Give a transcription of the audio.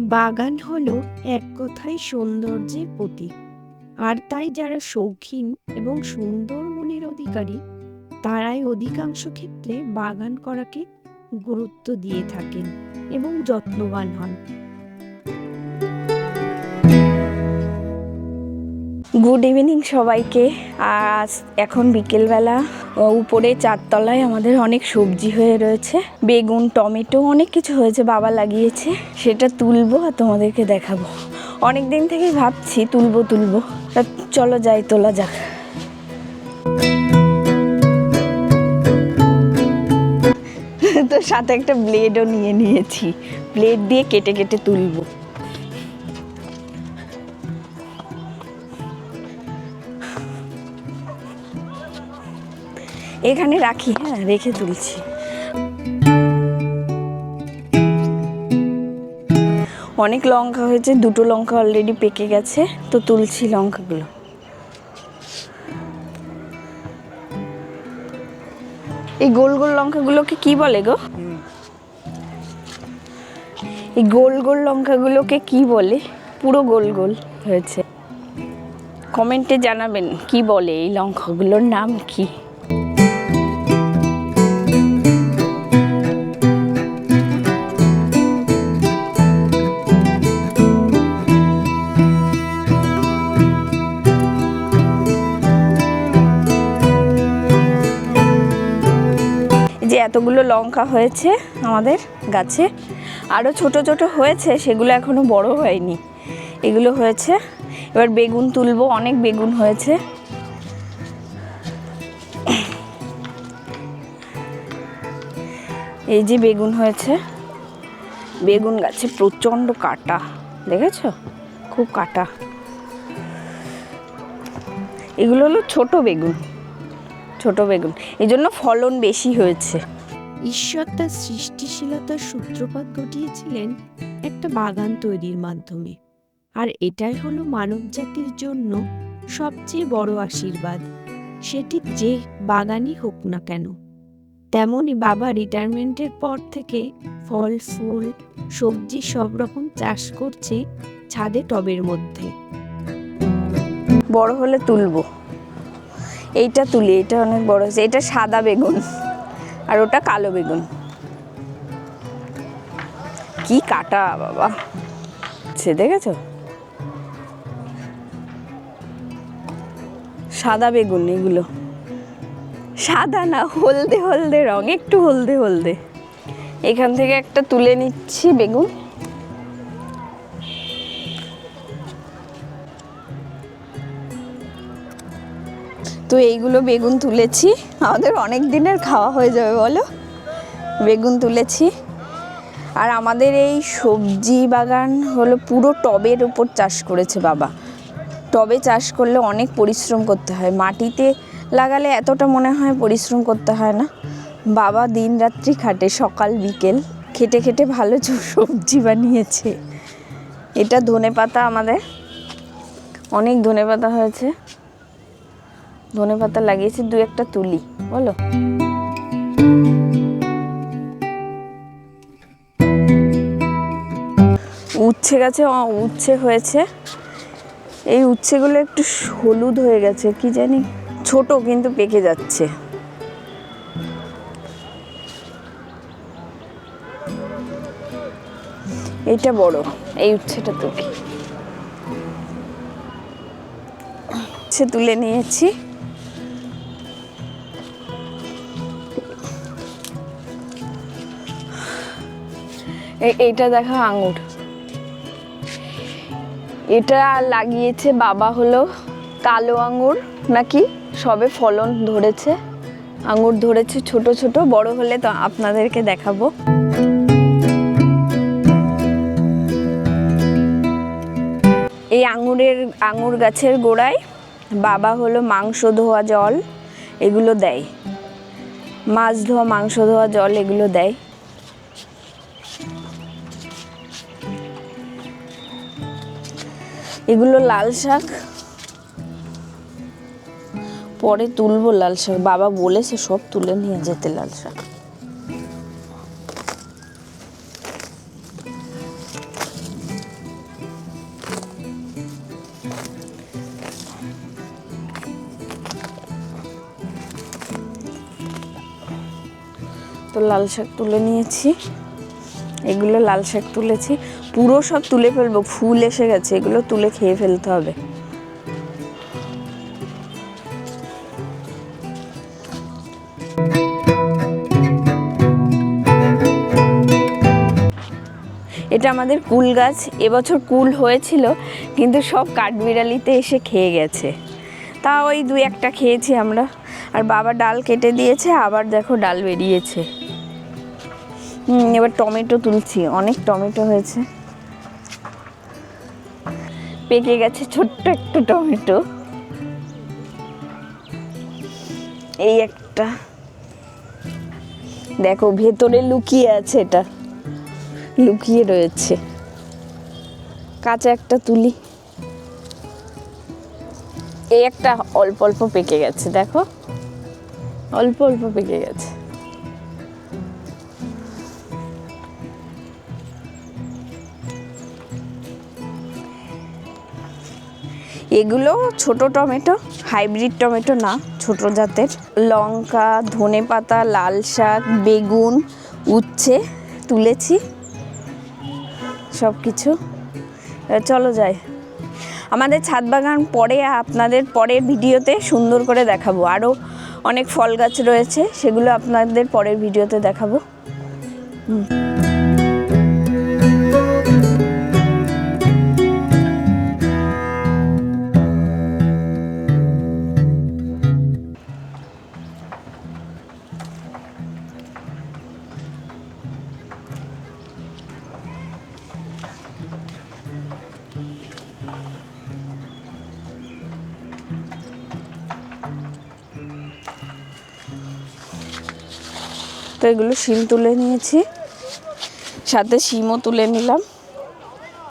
বাগান হলো এক কথায় সৌন্দর্যের প্রতীক। আর তাই যারা শৌখিন এবং সুন্দর মনের অধিকারী, তারাই অধিকাংশ ক্ষেত্রে বাগান করাকে গুরুত্ব দিয়ে থাকেন এবং যত্নবান হন। গুড ইভিনিং সবাইকে। আজ এখন বিকেলবেলা উপরে চারতলায় আমাদের অনেক সবজি হয়ে রয়েছে। বেগুন, টমেটো, অনেক কিছু হয়েছে, বাবা লাগিয়েছে। সেটা তুলবো আর তোমাদেরকে দেখাবো। অনেক দিন থেকেই ভাবছি তুলবো তুলবো। চলো যাই, তোলা যাক। তো সাথে একটা ব্লেডও নিয়ে নিয়েছি। ব্লেড দিয়ে কেটে কেটে তুলবো। এখানে রাখি হ্যাঁ রেখে তুলছি। অনেক লঙ্কা হয়েছে, দুটো লঙ্কা অলরেডি পেকে গেছে, তো তুলছি লঙ্কাগুলো। এই গোল গোল লঙ্কাগুলোকে কি বলে গো? এই গোল গোল লঙ্কাগুলোকে কি বলে? পুরো গোল গোল হয়েছে। কমেন্টে জানাবেন, কি বলে এই লঙ্কাগুলোর নাম কি? এতগুলো লঙ্কা হয়েছে আমাদের গাছে। আরও ছোট ছোট হয়েছে, সেগুলো এখনও বড় হয়নি। এগুলো হয়েছে। এবার বেগুন তুলবো, অনেক বেগুন হয়েছে। এই যে বেগুন হয়েছে। বেগুন গাছে প্রচণ্ড কাটা, দেখেছ? খুব কাটা। এগুলো হলো ছোট বেগুন ছোট বেগুন। এই জন্য ফলন বেশি হয়েছে। ঈশ্বর তার সৃষ্টিশীলতার সূত্রপাত ঘটিয়েছিলেন একটা বাগান তৈরির মাধ্যমে। আর এটাই হলো মানব জাতির জন্য সবচেয়ে বড় আশীর্বাদ। সেটি যে বাগানই হোক না কেন। তেমনই বাবা রিটায়ারমেন্টের পর থেকে ফল, ফুল, সবজি সব রকম চাষ করছে ছাদে টবের মধ্যে। বড় হলে তুলবো। এইটা তুলি এটা অনেক বড় হয়েছে। এটা সাদা বেগুন। আর ওটা কালো বেগুন। কি কাটা, বাবা। সে দেখেছ সাদা বেগুন এগুলো। সাদা না, হলদে হলদে রং, একটু হলদে হলদে। এখান থেকে একটা তুলে নিচ্ছি বেগুন। তো এইগুলো বেগুন তুলেছি। আমাদের অনেক দিনের খাওয়া হয়ে যাবে বলো? বেগুন তুলেছি। আর আমাদের এই সবজি বাগান হলো পুরো টবের উপর চাষ করেছে বাবা। টবে চাষ করলে অনেক পরিশ্রম করতে হয়। মাটিতে লাগালে এতটা মনে হয় পরিশ্রম করতে হয় না। বাবা দিন রাত্রি খাটে, সকাল বিকেল খেটে খেটে ভালো সবজি বানিয়েছে। এটা ধনে পাতা আমাদের। অনেক ধনে পাতা হয়েছে। ধনে পাতা লাগিয়েছি, দু একটা তুলি, বলো? উচ্ছে গাছে উচ্ছে হয়েছে। এই উচ্ছেগুলো একটু হলুদ হয়ে গেছে, কি জানি? ছোট কিন্তু পেকে যাচ্ছে। এইটা বড়, এই উচ্ছেটা তুলি। উচ্ছে তুলে নিয়েছি। এইটা দেখো আঙুর। এটা লাগিয়েছে বাবা হলো কালো আঙুর নাকি? সবে ফলন ধরেছে। আঙুর ধরেছে ছোট ছোট, বড় হলে তো আপনাদেরকে দেখাবো। এই আঙুরের, আঙুর গাছের গোড়ায় বাবা হলো মাংস ধোয়া জল, এগুলো দেয়। মাছ ধোয়া, মাংস ধোয়া জল, এগুলো দেয়। এগুলো লাল শাক। পরে তুলবো লাল শাক। বাবা বলেছে সব তুলে নিয়ে যেতে লাল শাক। তো লাল শাক তুলে নিয়েছি। এগুলো লাল শাক তুলেছি। পুরো সব তুলে ফেলব, ফুল এসে গেছে, এগুলো তুলে খেয়ে ফেলতে হবে। এটা আমাদের কুল গাছ, এবছর কুল হয়েছিল, কিন্তু সব কাঠবিড়ালিতে এসে খেয়ে গেছে। তা ওই দু একটা খেয়েছি আমরা। আর বাবা ডাল কেটে দিয়েছে, আবার দেখো ডাল বেরিয়েছে। এবার টমেটো তুলছি। অনেক টমেটো হয়েছে। পেকে গেছে ছোট্ট একটা টমেটো। এই একটা। দেখো, ভেতরে লুকিয়ে আছে এটা। লুকিয়ে রয়েছে। কাঁচা একটা তুলি। এই একটা অল্প অল্প পেকে গেছে, দেখো। অল্প অল্প পেকে গেছে। এগুলো ছোট টমেটো, হাইব্রিড টমেটো না, ছোট জাতের। লঙ্কা, ধনে পাতা, লাল শাক, বেগুন, উচ্ছে তুলেছি। সব কিছু চলো যাই। আমাদের ছাদ বাগান পরে, আপনাদের পরের ভিডিওতে সুন্দর করে দেখাবো। আরও অনেক ফল গাছ রয়েছে, সেগুলো আপনাদের পরের ভিডিওতে দেখাবো। তো এগুলো শিম তুলে নিয়েছি। সাথে শিমও তুলে নিলাম।